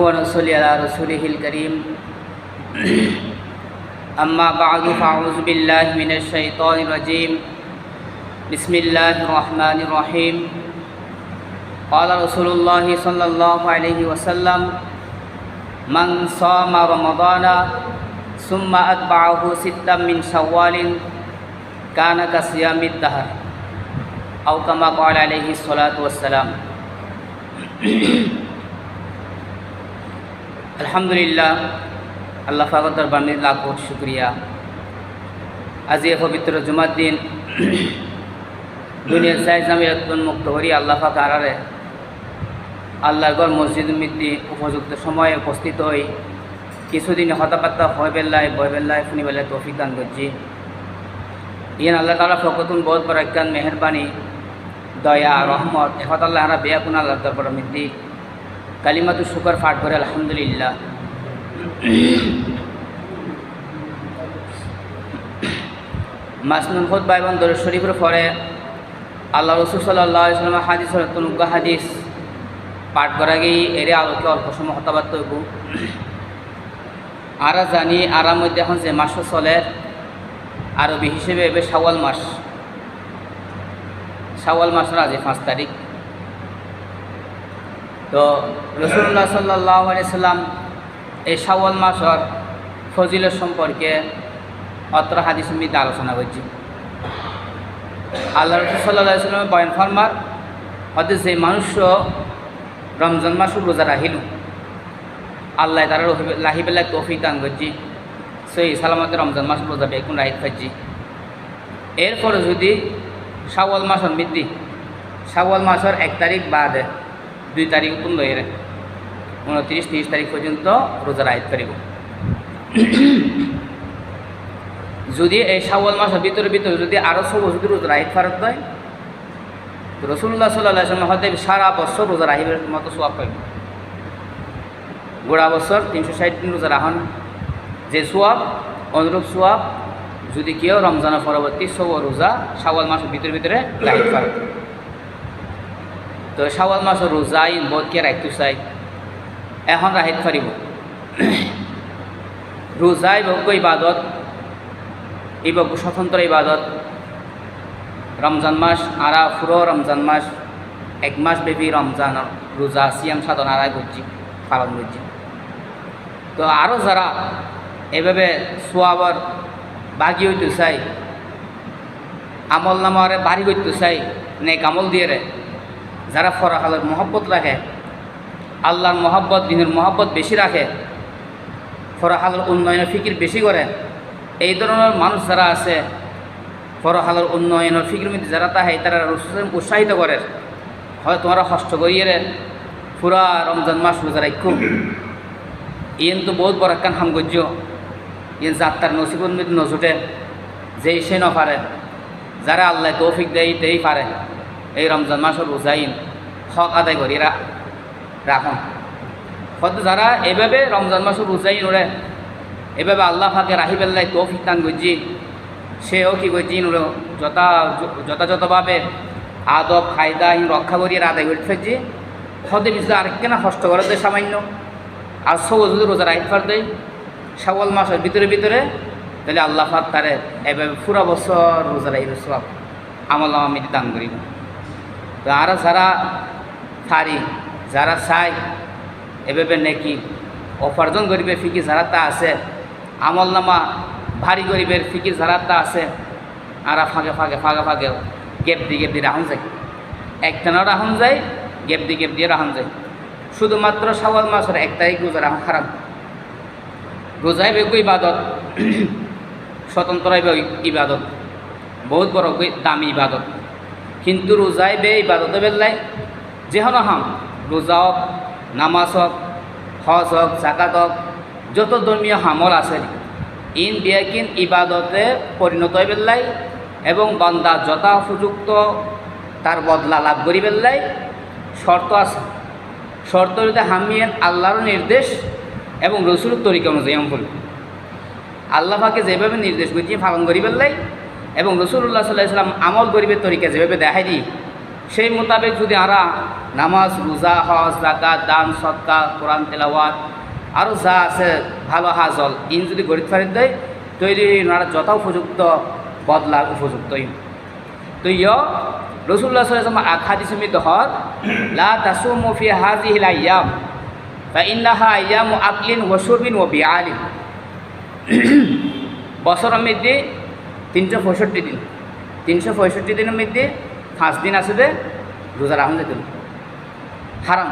ونصلي على رسوله الكريم. أما بعد فأعوذ بالله من الشيطان الرجيم. بسم الله الرحمن الرحيم. قال رسول الله صلى الله عليه وسلم من صام رمضان ثم أتبعه ستا من شوال كان كصيام الدهر. أو كما قال عليه الصلاة والسلام. আলহামদুলিল্লাহ, আল্লাহ ফাগত দরবারে লাখ শুক্রিয়া। আজি এ পবিত্র জুমার দিন, দুনিয়ার সাইজ আমি মুক্ত করি, আল্লাহ ফাঁক আড়ারে আল্লাহর গড় মসজিদ মিদ্দি উপযুক্ত সময়ে উপস্থিত হই। কিছুদিন হতাপাত্তা হয় বেল্লায় বয় বেল্লায় ফুনি বেলায় তৌফিক দান করছি। ইয়ান আল্লাহ তালা ফকতুন বহুত বড় একখান মেহরবানি, দয়া, রহমত এহত আল্লাহ হারা বেয়াকুন আল্লাহ দরবার মিদ্দি। কালিমাতু শুকর পাঠ করে, আলহামদুলিল্লাহ। মাসনুল খুদ্া এবং দরুদ শরীফের পরে আল্লাহ রসুল সাল্লাহ ইসলামের হাদিস তনুজ্ঞা হাদিস পাঠ করা গিয়ে এরে আলোকে অল্প সময় হতাবাদ তৈব আরা জানি আরার মধ্যে এখন যে মাসও চলে, আরবি হিসেবে এবার শাওয়াল মাস। শাওয়াল মাসের আজ পাঁচ তারিখ। তো রসুল্লাহ সাল্লাহ এই শাওয়াল মাসর ফজিলের সম্পর্কে অত্র হাদিস সমিতি আলোচনা করছি। আল্লাহ রসুল সাল্লাহ সাল্লামের বয়ন ফরমার হয়তো যে মানুষ রমজান মাস রোজা রাহিল আল্লাহ তারা লাহি বেলায় তৌফিক দান করছি, সেই সালামতে রমজান মাস রোজা বেগুন রাহিত খাচ্ছি এরপরে যদি শাওয়াল মাসর মৃদ্ধি শাওয়াল মাসের এক তারিখ বাদে দুই তারিখ লইরে উনত্রিশ, তিরিশ তারিখ পর্যন্ত রোজা রাহিত করিব। যদি এই শাওয়াল মাসের ভিতরে ভিতরে যদি আরও সব যদি রোজা রাহিত ফারত দেয় তো রসুল্লাহ সাল্লাহ সাল্লাম হয়তো সারা বছর রোজা রাহিবের মতো সোয়াব পাইব গোড়া বছর তিনশো ষাট দিন রোজা রাহন যে সোয়াব অনুরূপ সোয়াব যদি কেউ রমজানের পরবর্তী সব রোজা শাওয়াল মাসের ভিতরে ভিতরে রাহিত ফারত তো শাওয়াল মাসের রোজাই বোধকে রাখতে চাই, এখন রাহিত ফারিব রোজাই ভোগ্য ইবাদত, এই ভোগ্য স্বতন্ত্র ইবাদত রমজান মাস আরা ফুরো রমজান মাস, এক মাস ব্যাপী রমজান রোজা সিয়াম সাধন আদায় করছি পালন করছি তো আরও যারা এভাবে সোয়াবর বাগি হইতে চাই, আমল নামারে বাড়ি করতে চাই, নে কামল দিয়ে যারা ফরাহালের মহব্বত রাখে, আল্লাহর মহব্বত, দিনের মহব্বত বেশি রাখে ফরাহালের উন্নয়নের ফিকির বেশি করে, এই ধরনের মানুষ যারা আছে ফরহালের উন্নয়নের ফিকির মধ্যে যারা তাহে তারা উৎসাহিত করে। হয় তোমরা কষ্ট করিয়ে পুরা রমজান মাস রোজা রাখুম ইয়েন তো বহুত বড় একখান হামগজ্য ইয়েন যাত্রার মধ্যে নজুটে যেই সে নপারে যারা আল্লাহ তৌফিক দেয়, তেই পারে। এই রমজান মাসের রোজাইন হক আদায় করি রাখুন হয়তো যারা এভাবে রমজান মাসের রোজাইন ওরে এভাবে আল্লাহ ফাঁকে রাহি পেল্লাই তৌফিক দান করছি সেও কি করছি ওরে যথা যথাযথভাবে আদব খায়দা ইন রক্ষা করিয়ে আদায় করে ফেলছি হতে বিশেষ আরেকখানা কষ্ট করে দেয় সামান্য। আর সব যদি রোজা রাইট ফার দেয় শাওয়াল মাসের ভিতরে ভিতরে তাহলে আল্লাহ ফাঁক তারে এভাবে পুরা বছর রোজা রাইবে সব আমল আমি দান করিব আর যারা ফারি যারা চাই, এভাবে নাকি অপার্জন গরিবের ফিকি যারা তা আছে আমল নামা ভারী গরিবের ফিকির যারা তা আছে, আর ফাঁকে ফাঁকে ফাঁকে ফাঁকে গেপ দিয়ে গেপ দিয়ে রাহন যায়। একটানাও রাহন যায়, গেপ দিয়ে গেপ দিয়ে রাহন যায়। শুধুমাত্র সাওয়াল মাসের এক তারিখ রোজা রাহন খারাপ রোজাই বেগ ইবাদত? স্বতন্ত্র ইবাদত। বহুত বড় দামি ইবাদত। কিন্তু রোজাই বে ইবাদত বেল্লাই যেহন হাম, রোজা হোক, নামাজ হোক, হজ হোক জাকাত হোক, যত ধর্মীয় হামল আছে, ইন বিয়াকিন ইবাদতে পরিণত পেলাই এবং বান্দা যথা উপযুক্ত তার বদলা লাভ করি পেলাই শর্ত আছে। শর্ত হইতে হামিয়েন আল্লাহর নির্দেশ এবং রসুল তরিকা অনুযায়ী আমফল আল্লাহ পাকে যেভাবে নির্দেশ করছি পালন করি পেলাই এবং রসুল্লাহ সাল্লাহ সাল্লাম আমল গরিবের তরিকা যেভাবে দেখাই দিই, সেই মোতাবেক যদি আরা নামাজ, রোজা, হজ জাকাত দান সৎকা কোরআন, তেলাওয়াত আরও যা আছে, ভালো হাজল, ইন যদি গরিব ফারিদ দেয়, তৈরি ওনারা যথা উপযুক্ত, বদলা উপযুক্ত ইন তো ইয়, রসুল্লাহ সাল্লাম আখাদিস মিদ হর লা তাসুমু ফি হাজিহিল আইয়াম ফা ইন্নাহা আইয়ামু আকলিন ওয়া শুরবিন ওয়া বিআলিন। বছরের মধ্যে তিনশো পঁয়ষট্টি দিন। তিনশো পঁয়ষট্টি দিনের মধ্যে পাঁচ দিন আসবে রোজা রাখুন হারাম।